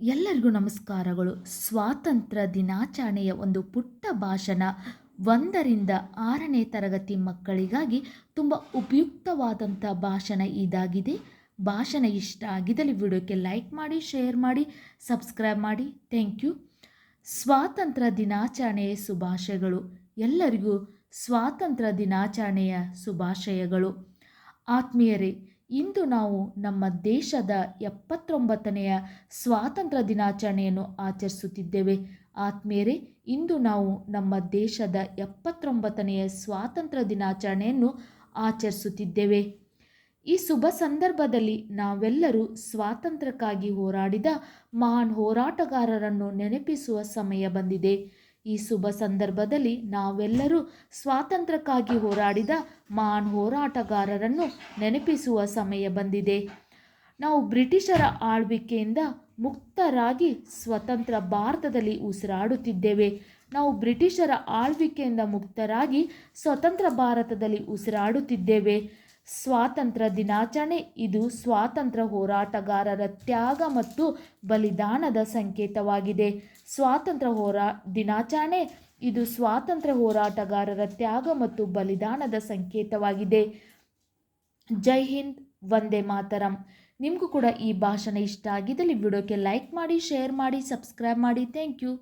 ಎಲ್ಲರಿಗೂ ನಮಸ್ಕಾರಗಳು. ಸ್ವಾತಂತ್ರ್ಯ ದಿನಾಚರಣೆಯ ಒಂದು ಪುಟ್ಟ ಭಾಷಣ ಒಂದರಿಂದ ಆರನೇ ತರಗತಿ ಮಕ್ಕಳಿಗಾಗಿ ತುಂಬ ಉಪಯುಕ್ತವಾದಂಥ ಭಾಷಣ ಇದಾಗಿದೆ. ಭಾಷಣ ಇಷ್ಟ ಆಗಿದ್ದಲ್ಲಿ ವಿಡಿಯೋಕ್ಕೆ ಲೈಕ್ ಮಾಡಿ, ಶೇರ್ ಮಾಡಿ, ಸಬ್ಸ್ಕ್ರೈಬ್ ಮಾಡಿ. Thank you. ಸ್ವಾತಂತ್ರ್ಯ ದಿನಾಚರಣೆಯ ಶುಭಾಶಯಗಳು. ಎಲ್ಲರಿಗೂ ಸ್ವಾತಂತ್ರ್ಯ ದಿನಾಚರಣೆಯ ಶುಭಾಶಯಗಳು. ಆತ್ಮೀಯರೇ ಇಂದು ನಾವು ನಮ್ಮ ದೇಶದ ಎಪ್ಪತ್ತೊಂಬತ್ತನೆಯ ಸ್ವಾತಂತ್ರ್ಯ ದಿನಾಚರಣೆಯನ್ನು ಆಚರಿಸುತ್ತಿದ್ದೇವೆ. ಆತ್ಮೀಯರೇ, ಇಂದು ನಾವು ನಮ್ಮ ದೇಶದ ಎಪ್ಪತ್ತೊಂಬತ್ತನೆಯ ಸ್ವಾತಂತ್ರ್ಯ ದಿನಾಚರಣೆಯನ್ನು ಆಚರಿಸುತ್ತಿದ್ದೇವೆ. ಈ ಶುಭ ಸಂದರ್ಭದಲ್ಲಿ ನಾವೆಲ್ಲರೂ ಸ್ವಾತಂತ್ರ್ಯಕ್ಕಾಗಿ ಹೋರಾಡಿದ ಮಹಾನ್ ಹೋರಾಟಗಾರರನ್ನು ನೆನಪಿಸುವ ಸಮಯ ಬಂದಿದೆ. ಈ ಶುಭ ಸಂದರ್ಭದಲ್ಲಿ ನಾವೆಲ್ಲರೂ ಸ್ವಾತಂತ್ರ್ಯಕ್ಕಾಗಿ ಹೋರಾಡಿದ ಮಹಾನ್ ಹೋರಾಟಗಾರರನ್ನು ನೆನಪಿಸುವ ಸಮಯ ಬಂದಿದೆ. ನಾವು ಬ್ರಿಟಿಷರ ಆಳ್ವಿಕೆಯಿಂದ ಮುಕ್ತರಾಗಿ ಸ್ವತಂತ್ರ ಭಾರತದಲ್ಲಿ ಉಸಿರಾಡುತ್ತಿದ್ದೇವೆ. ನಾವು ಬ್ರಿಟಿಷರ ಆಳ್ವಿಕೆಯಿಂದ ಮುಕ್ತರಾಗಿ ಸ್ವತಂತ್ರ ಭಾರತದಲ್ಲಿ ಉಸಿರಾಡುತ್ತಿದ್ದೇವೆ. ಸ್ವಾತಂತ್ರ್ಯ ದಿನಾಚರಣೆ, ಇದು ಸ್ವಾತಂತ್ರ್ಯ ಹೋರಾಟಗಾರರ ತ್ಯಾಗ ಮತ್ತು ಬಲಿದಾನದ ಸಂಕೇತವಾಗಿದೆ. ಸ್ವಾತಂತ್ರ್ಯ ಹೋರಾ, ದಿನಾಚರಣೆ ಇದು ಸ್ವಾತಂತ್ರ್ಯ ಹೋರಾಟಗಾರರ ತ್ಯಾಗ ಮತ್ತು ಬಲಿದಾನದ ಸಂಕೇತವಾಗಿದೆ. ಜೈ ಹಿಂದ್, ವಂದೇ ಮಾತರಂ. ನಿಮಗೂ ಕೂಡ ಈ ಭಾಷಣ ಇಷ್ಟ ಆಗಿದ್ದಲ್ಲಿ ವಿಡಿಯೋಕ್ಕೆ ಲೈಕ್ ಮಾಡಿ, ಶೇರ್ ಮಾಡಿ, ಸಬ್ಸ್ಕ್ರೈಬ್ ಮಾಡಿ. Thank you.